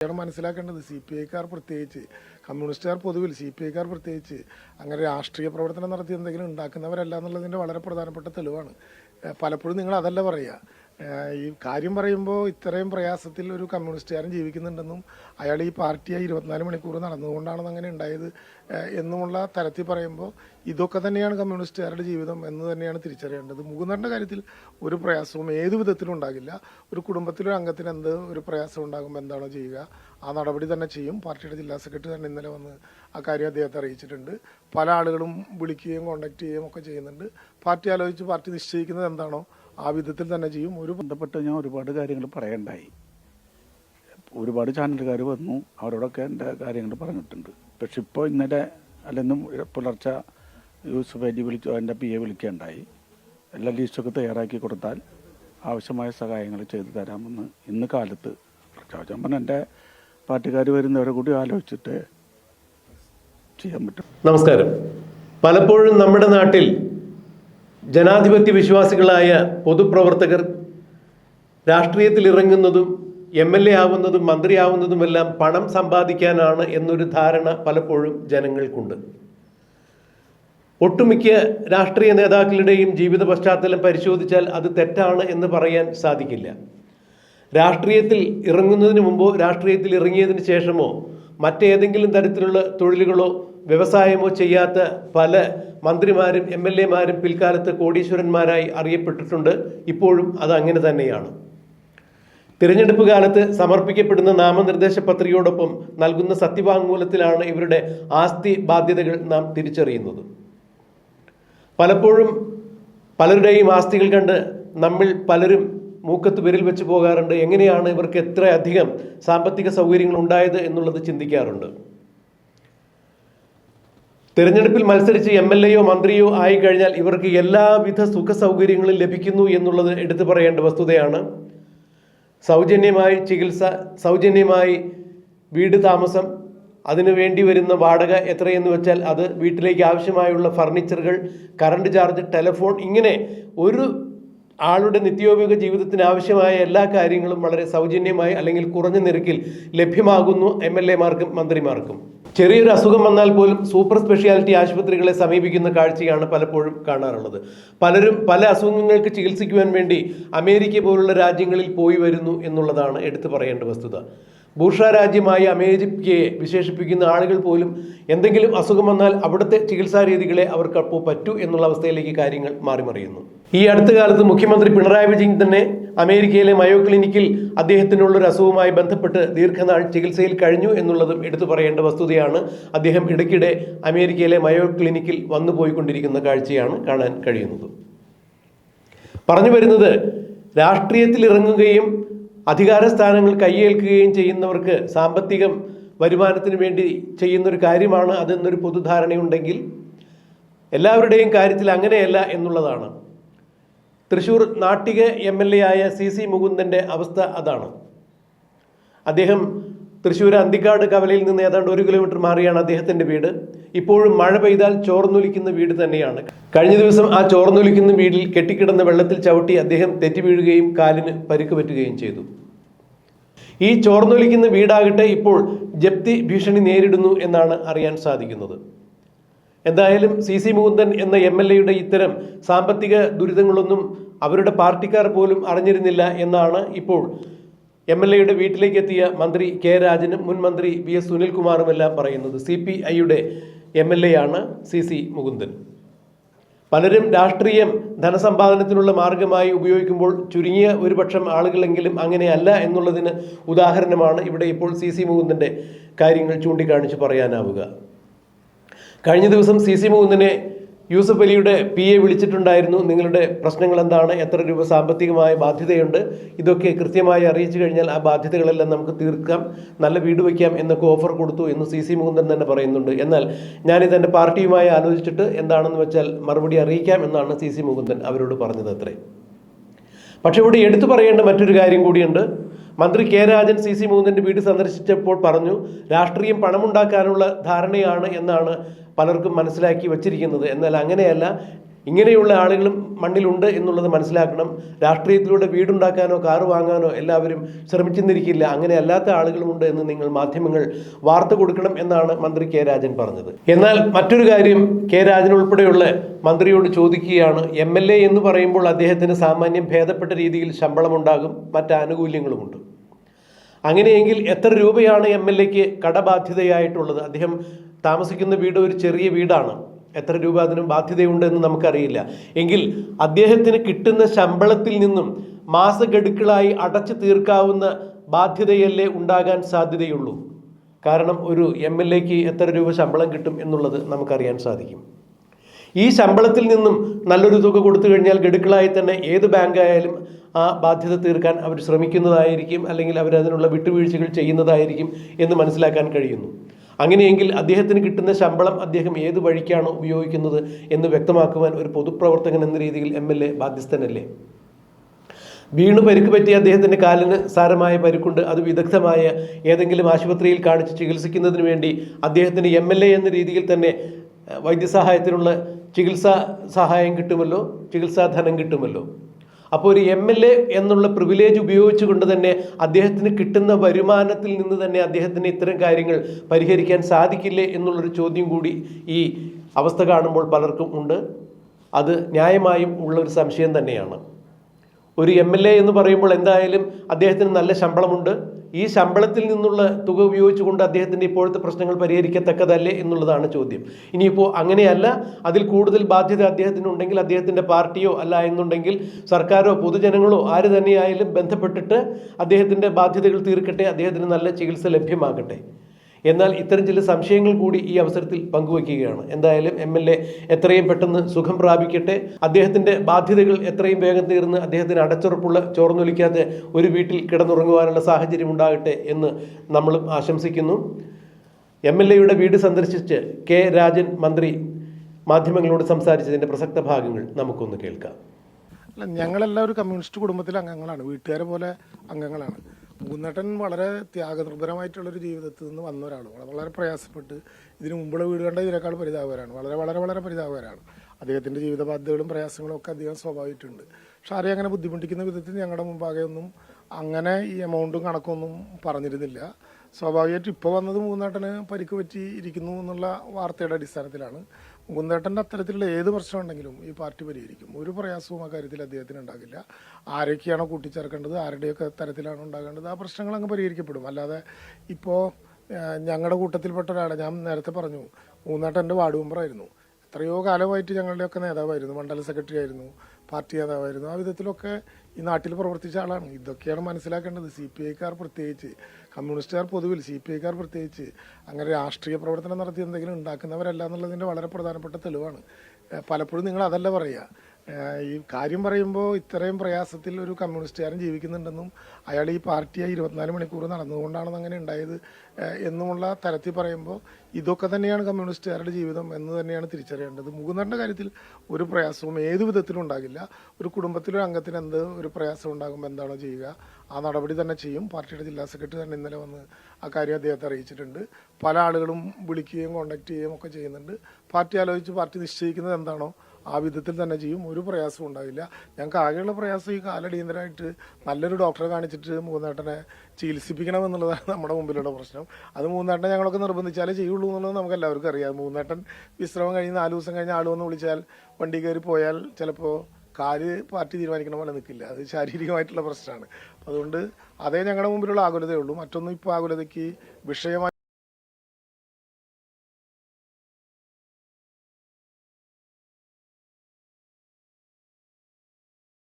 ആണ് മനസ്സിലാക്കേണ്ടത് C P ഐക്കാർ പ്രത്യേകിച്ച് കമ്മ്യൂണിസ്റ്റുകാർ പൊതുവിൽ സി പി ഐക്കാർ പ്രത്യേകിച്ച് അങ്ങനെ രാഷ്ട്രീയ പ്രവർത്തനം നടത്തി എന്തെങ്കിലും ഉണ്ടാക്കുന്നവരല്ല എന്നുള്ളതിന്റെ വളരെ പ്രധാനപ്പെട്ട തെളിവാണ്. പലപ്പോഴും നിങ്ങൾ അതല്ല പറയുക ഈ കാര്യം പറയുമ്പോൾ ഇത്രയും പ്രയാസത്തിൽ ഒരു കമ്മ്യൂണിസ്റ്റുകാരൻ ജീവിക്കുന്നുണ്ടെന്നും അയാൾ ഈ പാർട്ടിയായി ഇരുപത്തിനാല് മണിക്കൂർ നടന്നുകൊണ്ടാണ് അങ്ങനെ ഉണ്ടായത് എന്നുമുള്ള തരത്തിൽ പറയുമ്പോൾ ഇതൊക്കെ തന്നെയാണ് കമ്മ്യൂണിസ്റ്റുകാരുടെ ജീവിതം എന്ന് തന്നെയാണ് തിരിച്ചറിയേണ്ടത്. മുകുന്ദറിന്റെ കാര്യത്തിൽ ഒരു പ്രയാസവും ഏത് വിധത്തിലും ഉണ്ടാകില്ല. ഒരു കുടുംബത്തിലൊരു അംഗത്തിന് എന്ത് ഒരു പ്രയാസം ഉണ്ടാകുമ്പോൾ എന്താണോ ചെയ്യുക ആ നടപടി തന്നെ ചെയ്യും. പാർട്ടിയുടെ ജില്ലാ സെക്രട്ടറി തന്നെ ഇന്നലെ വന്ന് ആ കാര്യം അദ്ദേഹത്തെ അറിയിച്ചിട്ടുണ്ട്. പല ആളുകളും വിളിക്കുകയും കോണ്ടാക്ട് ചെയ്യുകയും ഒക്കെ ചെയ്യുന്നുണ്ട്. പാർട്ടി ആലോചിച്ച് പാർട്ടി നിശ്ചയിക്കുന്നത് എന്താണോ ആ വിധത്തിൽ തന്നെ ചെയ്യും. ഒരു ബന്ധപ്പെട്ട് ഞാൻ ഒരുപാട് കാര്യങ്ങൾ പറയണ്ടായി. ഒരുപാട് ചാനലുകാർ വന്നു. അവരോടൊക്കെ എന്റെ കാര്യങ്ങൾ പറഞ്ഞിട്ടുണ്ട്. പക്ഷെ ഇപ്പോൾ ഇന്നലെ അല്ലെന്നും പുലർച്ചെ യൂസഫ് അലി വിളിച്ചു എന്റെ പി എ വിളിക്കുകയുണ്ടായി. എല്ലാ ലിസ്റ്റൊക്കെ തയ്യാറാക്കി കൊടുത്താൽ ആവശ്യമായ സഹായങ്ങൾ ചെയ്തു തരാമെന്ന് ഇന്ന് കാലത്ത് പ്രഖ്യാപിച്ചു ഞാൻ പറഞ്ഞു എന്റെ പാർട്ടിക്കാർ വരുന്നവരെ കൂടി ആലോചിച്ചിട്ട് ചെയ്യാൻ പറ്റും. നമസ്കാരം. പലപ്പോഴും നമ്മുടെ നാട്ടിൽ ജനാധിപത്യ വിശ്വാസികളായ പൊതുപ്രവർത്തകർ രാഷ്ട്രീയത്തിൽ ഇറങ്ങുന്നതും എം എൽ എ ആവുന്നതും മന്ത്രിയാവുന്നതുമെല്ലാം പണം സമ്പാദിക്കാനാണ് എന്നൊരു ധാരണ പലപ്പോഴും ജനങ്ങൾക്കുണ്ട്. ഒട്ടുമിക്ക രാഷ്ട്രീയ നേതാക്കളുടെയും ജീവിത പശ്ചാത്തലം പരിശോധിച്ചാൽ അത് തെറ്റാണ് എന്ന് പറയാൻ സാധിക്കില്ല. രാഷ്ട്രീയത്തിൽ ഇറങ്ങുന്നതിന് മുമ്പോ രാഷ്ട്രീയത്തിൽ ഇറങ്ങിയതിന് ശേഷമോ മറ്റേതെങ്കിലും തരത്തിലുള്ള തൊഴിലുകളോ വ്യവസായമോ ചെയ്യാത്ത പല മന്ത്രിമാരും എം എൽ എമാരും പിൽക്കാലത്ത് കോടീശ്വരന്മാരായി അറിയപ്പെട്ടിട്ടുണ്ട്. ഇപ്പോഴും അത് അങ്ങനെ തന്നെയാണ്. തിരഞ്ഞെടുപ്പ് കാലത്ത് സമർപ്പിക്കപ്പെടുന്ന നാമനിർദ്ദേശ പത്രികയോടൊപ്പം നൽകുന്ന സത്യവാങ്മൂലത്തിലാണ് ഇവരുടെ ആസ്തി ബാധ്യതകൾ നാം തിരിച്ചറിയുന്നത്. പലപ്പോഴും പലരുടെയും ആസ്തികൾ കണ്ട് നമ്മൾ പലരും മൂക്കത്ത് വിരൽ വെച്ച് പോകാറുണ്ട്. എങ്ങനെയാണ് ഇവർക്ക് എത്ര അധികം സാമ്പത്തിക സൗകര്യങ്ങൾ ഉണ്ടായത് എന്നുള്ളത് ചിന്തിക്കാറുണ്ട്. തിരഞ്ഞെടുപ്പിൽ മത്സരിച്ച് എം എൽ എയോ മന്ത്രിയോ ആയി കഴിഞ്ഞാൽ ഇവർക്ക് എല്ലാവിധ സുഖ സൗകര്യങ്ങളും ലഭിക്കുന്നു എന്നുള്ളത് എടുത്തു പറയേണ്ട വസ്തുതയാണ്. സൗജന്യമായി ചികിത്സ സൗജന്യമായി വീട് താമസം അതിനു വേണ്ടി വരുന്ന വാടക എത്രയെന്ന് വെച്ചാൽ അത് വീട്ടിലേക്ക് ആവശ്യമായുള്ള ഫർണിച്ചറുകൾ കറണ്ട് ചാർജ് ടെലഫോൺ ഇങ്ങനെ ഒരു ആളുടെ നിത്യോപയോഗ ജീവിതത്തിന് ആവശ്യമായ എല്ലാ കാര്യങ്ങളും വളരെ സൗജന്യമായി അല്ലെങ്കിൽ കുറഞ്ഞ നിരക്കിൽ ലഭ്യമാകുന്നു എം എൽ എമാർക്കും മന്ത്രിമാർക്കും. ചെറിയൊരു അസുഖം വന്നാൽ പോലും സൂപ്പർ സ്പെഷ്യാലിറ്റി ആശുപത്രികളെ സമീപിക്കുന്ന കാഴ്ചയാണ് പലപ്പോഴും കാണാറുള്ളത്. പലരും പല അസുഖങ്ങൾക്ക് ചികിത്സിക്കുവാൻ വേണ്ടി അമേരിക്ക പോലുള്ള രാജ്യങ്ങളിൽ പോയി വരുന്നു എന്നുള്ളതാണ് എടുത്തു പറയേണ്ട വസ്തുത. ബൂർഷ രാജ്യമായി അമേരിക്കയെ വിശേഷിപ്പിക്കുന്ന ആളുകൾ പോലും എന്തെങ്കിലും അസുഖം വന്നാൽ അവിടുത്തെ ചികിത്സാ രീതികളെ അവർക്ക് അപ്പോൾ പറ്റൂ എന്നുള്ള അവസ്ഥയിലേക്ക് കാര്യങ്ങൾ മാറിമറിയുന്നു. ഈ അടുത്ത കാലത്ത് മുഖ്യമന്ത്രി പിണറായി വിജയൻ തന്നെ അമേരിക്കയിലെ മയോ ക്ലിനിക്കിൽ അദ്ദേഹത്തിനുള്ളൊരു അസുഖവുമായി ബന്ധപ്പെട്ട് ദീർഘനാൾ ചികിത്സയിൽ കഴിഞ്ഞു എന്നുള്ളതും എടുത്തു പറയേണ്ട വസ്തുതയാണ്. അദ്ദേഹം ഇടയ്ക്കിടെ അമേരിക്കയിലെ മയോ ക്ലിനിക്കിൽ വന്നു പോയിക്കൊണ്ടിരിക്കുന്ന കാഴ്ചയാണ് കാണാൻ കഴിയുന്നത്. പറഞ്ഞു വരുന്നത് രാഷ്ട്രീയത്തിൽ ഇറങ്ങുകയും അധികാര സ്ഥാനങ്ങൾ കൈയേൽക്കുകയും ചെയ്യുന്നവർക്ക് സാമ്പത്തികം വരുമാനത്തിന് വേണ്ടി ചെയ്യുന്നൊരു കാര്യമാണ് അതെന്നൊരു പൊതുധാരണയുണ്ടെങ്കിൽ എല്ലാവരുടെയും കാര്യത്തിൽ അങ്ങനെയല്ല എന്നുള്ളതാണ്. Thrissur Nattika M L A ആയ സി സി മുകുന്ദന്റെ അവസ്ഥ അതാണ്. അദ്ദേഹം തൃശ്ശൂർ അന്തിക്കാട് കവലയിൽ നിന്ന് ഏതാണ്ട് ഒരു കിലോമീറ്റർ മാറിയാണ് അദ്ദേഹത്തിന്റെ വീട്. ഇപ്പോഴും മഴ പെയ്താൽ ചോർന്നൊലിക്കുന്ന വീട് തന്നെയാണ്. കഴിഞ്ഞ ദിവസം ആ ചോർന്നൊലിക്കുന്ന വീടിൽ കെട്ടിക്കിടന്ന വെള്ളത്തിൽ ചവിട്ടി അദ്ദേഹം തെറ്റി വീഴുകയും കാലിന് പരിക്ക് പറ്റുകയും ചെയ്തു. ഈ ചോർന്നൊലിക്കുന്ന വീടാകട്ടെ ഇപ്പോൾ ജപ്തി ഭീഷണി നേരിടുന്നു എന്നാണ് അറിയാൻ സാധിക്കുന്നത്. എന്തായാലും സി സി മുകുന്ദൻ എന്ന എം എൽ എയുടെ ഇത്തരം സാമ്പത്തിക ദുരിതങ്ങളൊന്നും അവരുടെ പാർട്ടിക്കാർ പോലും അറിഞ്ഞിരുന്നില്ല എന്നാണ് ഇപ്പോൾ എം എൽ എയുടെ വീട്ടിലേക്ക് എത്തിയ മന്ത്രി കെ രാജനും മുൻ മന്ത്രി വി എസ് സുനിൽകുമാറുമെല്ലാം പറയുന്നത് സി പി ഐയുടെ എം എൽ എ ആണ് സി സി മുകുന്ദൻ. പലരും രാഷ്ട്രീയം ധനസമ്പാദനത്തിനുള്ള മാർഗമായി ഉപയോഗിക്കുമ്പോൾ ചുരുങ്ങിയ ഒരു പക്ഷം ആളുകളെങ്കിലും അങ്ങനെയല്ല എന്നുള്ളതിന് ഉദാഹരണമാണ് ഇവിടെ ഇപ്പോൾ സി സി മുകുന്ദന്റെ കാര്യങ്ങൾ ചൂണ്ടിക്കാണിച്ച് പറയാനാവുക. കഴിഞ്ഞ ദിവസം സി സി മുകുന്ദനെ യൂസഫ് അലിയുടെ പി എ വിളിച്ചിട്ടുണ്ടായിരുന്നു. നിങ്ങളുടെ പ്രശ്നങ്ങൾ എന്താണ്? എത്ര രൂപ സാമ്പത്തികമായ ബാധ്യതയുണ്ട്? ഇതൊക്കെ കൃത്യമായി അറിയിച്ചു കഴിഞ്ഞാൽ ആ ബാധ്യതകളെല്ലാം നമുക്ക് തീർക്കാം. നല്ല വീട് വയ്ക്കാം എന്നൊക്കെ ഓഫർ കൊടുത്തു എന്ന് സി സി മുകുന്ദൻ തന്നെ പറയുന്നുണ്ട്. എന്നാൽ ഞാനിത് എന്റെ പാർട്ടിയുമായി ആലോചിച്ചിട്ട് എന്താണെന്ന് വെച്ചാൽ മറുപടി അറിയിക്കാം എന്നാണ് സി സി മുകുന്ദൻ അവരോട് പറഞ്ഞത് അത്രേ. പക്ഷേ ഇവിടെ എടുത്തു പറയേണ്ട മറ്റൊരു കാര്യം കൂടിയുണ്ട്. മന്ത്രി കെ രാജൻ സി സി മൂന്നിന്റെ വീട് സന്ദർശിച്ചപ്പോൾ പറഞ്ഞു രാഷ്ട്രീയം പണമുണ്ടാക്കാനുള്ള ധാരണയാണ് എന്നാണ് പലർക്കും മനസ്സിലാക്കി വച്ചിരിക്കുന്നത്. എന്നാൽ അങ്ങനെയല്ല. ഇങ്ങനെയുള്ള ആളുകളും മണ്ണിലുണ്ട് എന്നുള്ളത് മനസ്സിലാക്കണം. രാഷ്ട്രീയത്തിലൂടെ വീടുണ്ടാക്കാനോ കാറ് വാങ്ങാനോ എല്ലാവരും ശ്രമിച്ചെന്നിരിക്കില്ല അങ്ങനെ അല്ലാത്ത ആളുകളുമുണ്ട് എന്ന് നിങ്ങൾ മാധ്യമങ്ങൾ വാർത്ത കൊടുക്കണം എന്നാണ് മന്ത്രി കെ രാജൻ പറഞ്ഞത്. എന്നാൽ മറ്റൊരു കാര്യം കെ രാജൻ ഉൾപ്പെടെയുള്ള മന്ത്രിയോട് ചോദിക്കുകയാണ്. എ എന്ന് പറയുമ്പോൾ അദ്ദേഹത്തിന് സാമാന്യം ഭേദപ്പെട്ട രീതിയിൽ ശമ്പളമുണ്ടാകും മറ്റ് ആനുകൂല്യങ്ങളുമുണ്ട്. അങ്ങനെയെങ്കിൽ എത്ര രൂപയാണ് എം എൽ എക്ക് കടബാധ്യതയായിട്ടുള്ളത്? അദ്ദേഹം താമസിക്കുന്ന വീട് ഒരു ചെറിയ വീടാണ്. എത്ര രൂപ അതിന് ബാധ്യതയുണ്ടെന്ന് നമുക്കറിയില്ല. എങ്കിൽ അദ്ദേഹത്തിന് കിട്ടുന്ന ശമ്പളത്തിൽ നിന്നും മാസഗഡുക്കളായി അടച്ചു തീർക്കാവുന്ന ബാധ്യതയല്ലേ ഉണ്ടാകാൻ സാധ്യതയുള്ളൂ? കാരണം ഒരു എം എൽ എക്ക് എത്ര രൂപ ശമ്പളം കിട്ടും എന്നുള്ളത് നമുക്കറിയാൻ സാധിക്കും. ഈ ശമ്പളത്തിൽ നിന്നും നല്ലൊരു തുക കൊടുത്തു കഴിഞ്ഞാൽ ഗഡുക്കളായി തന്നെ ഏത് ബാങ്ക് ആയാലും ആ ബാധ്യത തീർക്കാൻ അവർ ശ്രമിക്കുന്നതായിരിക്കും അല്ലെങ്കിൽ അവർ അതിനുള്ള വിട്ടുവീഴ്ചകൾ ചെയ്യുന്നതായിരിക്കും എന്ന് മനസ്സിലാക്കാൻ കഴിയുന്നു. അങ്ങനെയെങ്കിൽ അദ്ദേഹത്തിന് കിട്ടുന്ന ശമ്പളം അദ്ദേഹം ഏത് വഴിക്കാണ് ഉപയോഗിക്കുന്നത് എന്ന് വ്യക്തമാക്കുവാൻ ഒരു പൊതുപ്രവർത്തകൻ എന്ന രീതിയിൽ എം എൽ എ ബാധ്യസ്ഥനല്ലേ? വീണു പരിക്ക് പറ്റിയ അദ്ദേഹത്തിന്റെ കാലിന് സാരമായ പരിക്കുണ്ട്. അത് വിദഗ്ധമായ ഏതെങ്കിലും ആശുപത്രിയിൽ കാണിച്ച് ചികിത്സിക്കുന്നതിന് വേണ്ടി അദ്ദേഹത്തിന് എം എൽ എ എന്ന രീതിയിൽ തന്നെ വൈദ്യസഹായത്തിനുള്ള ചികിത്സാ സഹായം കിട്ടുമല്ലോ? ചികിത്സാ ധനം കിട്ടുമല്ലോ? അപ്പോൾ ഒരു എം എൽ എ എന്നുള്ള പ്രിവിലേജ് ഉപയോഗിച്ചുകൊണ്ട് തന്നെ അദ്ദേഹത്തിന് കിട്ടുന്ന വരുമാനത്തിൽ നിന്ന് തന്നെ അദ്ദേഹത്തിന് ഇത്തരം കാര്യങ്ങൾ പരിഹരിക്കാൻ സാധിക്കില്ലേ എന്നുള്ളൊരു ചോദ്യം കൂടി ഈ അവസ്ഥ കാണുമ്പോൾ പലർക്കും ഉണ്ട്. അത് ന്യായമായും ഉള്ള ഒരു സംശയം തന്നെയാണ്. ഒരു എം എൽ എ എന്ന് പറയുമ്പോൾ എന്തായാലും അദ്ദേഹത്തിന് നല്ല ശമ്പളമുണ്ട്. ഈ ശമ്പളത്തിൽ നിന്നുള്ള തുക ഉപയോഗിച്ചുകൊണ്ട് അദ്ദേഹത്തിന്റെ ഇപ്പോഴത്തെ പ്രശ്നങ്ങൾ പരിഹരിക്കത്തക്കതല്ലേ എന്നുള്ളതാണ് ചോദ്യം. ഇനിയിപ്പോൾ അങ്ങനെയല്ല അതിൽ കൂടുതൽ ബാധ്യത അദ്ദേഹത്തിന് ഉണ്ടെങ്കിൽ അദ്ദേഹത്തിന്റെ പാർട്ടിയോ അല്ല എന്നുണ്ടെങ്കിൽ സർക്കാരോ പൊതുജനങ്ങളോ ആര് തന്നെയായാലും ബന്ധപ്പെട്ടിട്ട് അദ്ദേഹത്തിന്റെ ബാധ്യതകൾ തീർക്കട്ടെ അദ്ദേഹത്തിന് നല്ല ചികിത്സ ലഭ്യമാകട്ടെ. എന്നാൽ ഇത്തരം ചില സംശയങ്ങൾ കൂടി ഈ അവസരത്തിൽ പങ്കുവയ്ക്കുകയാണ്. എന്തായാലും എം എൽ എ എത്രയും പെട്ടെന്ന് സുഖം പ്രാപിക്കട്ടെ. അദ്ദേഹത്തിന്റെ ബാധ്യതകൾ എത്രയും വേഗം തീർന്ന് അദ്ദേഹത്തിന് അടച്ചുറപ്പുള്ള ചോർന്നൊലിക്കാതെ ഒരു വീട്ടിൽ കിടന്നുറങ്ങുവാനുള്ള സാഹചര്യം ഉണ്ടാകട്ടെ എന്ന് നമ്മളും ആശംസിക്കുന്നു. എം എൽ എയുടെ വീട് സന്ദർശിച്ച് കെ രാജൻ മന്ത്രി മാധ്യമങ്ങളോട് സംസാരിച്ചതിന്റെ പ്രസക്ത ഭാഗങ്ങൾ നമുക്കൊന്ന് കേൾക്കാം. അല്ല ഞങ്ങളെല്ലാം ഒരു കമ്മ്യൂണിസ്റ്റ് കുടുംബത്തിലെ അംഗങ്ങളാണ്. വീട്ടുകാരെ പോലെ അംഗങ്ങളാണ്. മൂന്നേട്ടൻ വളരെ ത്യാഗനിർഭരമായിട്ടുള്ളൊരു ജീവിതത്തിൽ നിന്ന് വന്ന ഒരാളാണ് വളരെ പ്രയാസപ്പെട്ട് ഇതിനു മുമ്പുള്ള വീട് കണ്ട ഇതിനേക്കാൾ പരിതാപകരാണ്. വളരെ വളരെ വളരെ പരിതാപകരാണ്. അദ്ദേഹത്തിന്റെ ജീവിത ബാധ്യതകളും പ്രയാസങ്ങളും ഒക്കെ അധികം സ്വാഭാവികമായിട്ടുണ്ട് പക്ഷെ ആരെയും അങ്ങനെ ബുദ്ധിമുട്ടിക്കുന്ന വിധത്തിൽ ഞങ്ങളുടെ മുമ്പാകെ ഒന്നും അങ്ങനെ ഈ എമൗണ്ടും കണക്കൊന്നും പറഞ്ഞിരുന്നില്ല. സ്വാഭാവികമായിട്ട് ഇപ്പോൾ വന്നത് മൂന്നേട്ടന് പരിക്ക് പറ്റി ഇരിക്കുന്നു എന്നുള്ള വാർത്തയുടെ അടിസ്ഥാനത്തിലാണ് മുകുന്ദേട്ടന്റെ അത്തരത്തിലുള്ള ഏത് പ്രശ്നം ഉണ്ടെങ്കിലും ഈ പാർട്ടി പരിഹരിക്കും. ഒരു പ്രയാസവും ആ കാര്യത്തിൽ അദ്ദേഹത്തിന് ഉണ്ടാകില്ല. ആരൊക്കെയാണോ കൂട്ടിച്ചേർക്കേണ്ടത് ആരുടെയൊക്കെ തരത്തിലാണോ ഉണ്ടാകേണ്ടത് ആ പ്രശ്നങ്ങൾ അങ്ങ് പരിഹരിക്കപ്പെടും. അല്ലാതെ ഇപ്പോൾ ഞങ്ങളുടെ കൂട്ടത്തിൽപ്പെട്ട ഒരാളെ ഞാൻ നേരത്തെ പറഞ്ഞു മൂന്നേട്ടന്റെ വാർഡ് മെമ്പറായിരുന്നു എത്രയോ കാലമായിട്ട് ഞങ്ങളുടെയൊക്കെ നേതാവായിരുന്നു. മണ്ഡല സെക്രട്ടറി ആയിരുന്നു പാർട്ടി നേതാവായിരുന്നു. ആ വിധത്തിലൊക്കെ ഈ നാട്ടിൽ പ്രവർത്തിച്ച ആളാണ്. ഇതൊക്കെയാണ് മനസ്സിലാക്കേണ്ടത്. സി പി ഐക്കാർ പ്രത്യേകിച്ച് കമ്മ്യൂണിസ്റ്റുകാർ പൊതുവിൽ സി പി ഐക്കാർ പ്രത്യേകിച്ച് അങ്ങനെ രാഷ്ട്രീയ പ്രവർത്തനം നടത്തി എന്തെങ്കിലും ഉണ്ടാക്കുന്നവരല്ല എന്നുള്ളതിന്റെ വളരെ പ്രധാനപ്പെട്ട തെളിവാണ്. പലപ്പോഴും നിങ്ങൾ അതല്ല പറയുക ഈ കാര്യം പറയുമ്പോൾ ഇത്രയും പ്രയാസത്തിൽ ഒരു കമ്മ്യൂണിസ്റ്റുകാരൻ ജീവിക്കുന്നുണ്ടെന്നും അയാൾ ഈ പാർട്ടിയായി ഇരുപത്തിനാല് മണിക്കൂർ നടന്നുകൊണ്ടാണ് അങ്ങനെ ഉണ്ടായത് എന്നുമുള്ള തരത്തിൽ പറയുമ്പോൾ ഇതൊക്കെ തന്നെയാണ് കമ്മ്യൂണിസ്റ്റുകാരുടെ ജീവിതം എന്ന് തന്നെയാണ് തിരിച്ചറിയേണ്ടത്. മുകുന്ദന്റെ കാര്യത്തിൽ ഒരു പ്രയാസവും ഏത് വിധത്തിലും ഉണ്ടാകില്ല. ഒരു കുടുംബത്തിലൊരു അംഗത്തിന് എന്ത് ഒരു പ്രയാസം ഉണ്ടാകുമ്പോൾ എന്താണോ ചെയ്യുക ആ നടപടി തന്നെ ചെയ്യും. പാർട്ടിയുടെ ജില്ലാ സെക്രട്ടറി തന്നെ ഇന്നലെ വന്ന് ആ കാര്യം അദ്ദേഹത്തെ അറിയിച്ചിട്ടുണ്ട്. പല ആളുകളും വിളിക്കുകയും കോണ്ടാക്ട് ചെയ്യുകയും ഒക്കെ ചെയ്യുന്നുണ്ട്. പാർട്ടി ആലോചിച്ച് പാർട്ടി നിശ്ചയിക്കുന്നത് എന്താണോ ആ വിധത്തിൽ തന്നെ ചെയ്യും. ഒരു പ്രയാസവും ഉണ്ടാവില്ല. ഞങ്ങൾക്ക് ആകെയുള്ള പ്രയാസം ഈ കാലടിയന്തരമായിട്ട് നല്ലൊരു ഡോക്ടറെ കാണിച്ചിട്ട് മൂന്നേട്ടനെ ചികിത്സിപ്പിക്കണം എന്നുള്ളതാണ് നമ്മുടെ മുമ്പിലുള്ള പ്രശ്നം. അത് മൂന്നേട്ടനെ ഞങ്ങളൊക്കെ നിർബന്ധിച്ചാലേ ചെയ്യുള്ളൂ എന്നുള്ളത് നമുക്ക് എല്ലാവർക്കും അറിയാം. മൂന്നേട്ടൻ വിശ്രമം കഴിഞ്ഞ് നാല് ദിവസം കഴിഞ്ഞ് ആൾ വന്ന് വിളിച്ചാൽ വണ്ടി കയറി പോയാൽ ചിലപ്പോൾ കാൽ പാർട്ടി തീരുമാനിക്കണ പോലെ നിൽക്കില്ല. അത് ശാരീരികമായിട്ടുള്ള പ്രശ്നമാണ്. അതുകൊണ്ട് അതേ ഞങ്ങളുടെ മുമ്പിലുള്ള ആകുലതയുള്ളൂ മറ്റൊന്നും ഇപ്പോൾ ആകുലതയ്ക്ക് വിഷയമായി